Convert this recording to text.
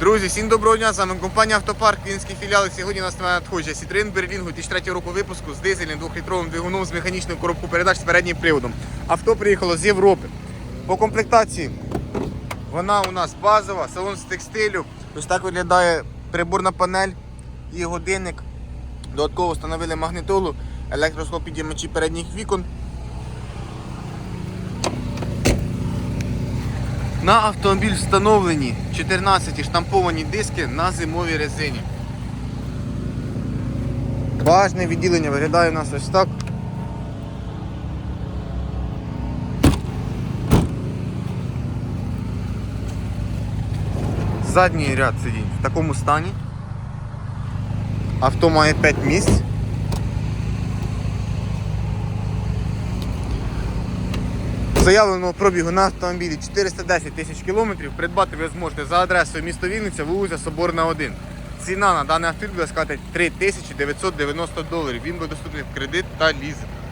Друзі, всім доброго дня! З вами компанія Автопарк, Київський філіал. Сьогодні у нас на надходження Citroen Berlingo 2003 року випуску з дизельним 2-літровим двигуном з механічною коробкою передач з переднім приводом. Авто приїхало з Європи. По комплектації вона у нас базова, салон з текстилю. Ось так виглядає приборна панель і годинник. Додатково встановили магнитолу, електроскопідіймачі передніх вікон. На автомобіль встановлені 14 штамповані диски на зимовій резині. Важне відділення виглядає у нас ось так. Задній ряд сидінь в такому стані. Авто має 5 місць. Заявленого пробігу на автомобілі 410 тисяч кілометрів. Придбати ви зможете за адресою місто Вінниця, вулиця Соборна 1. Ціна на даний автомобіль буде складати 3990 доларів. Він буде доступний в кредит та лізинг.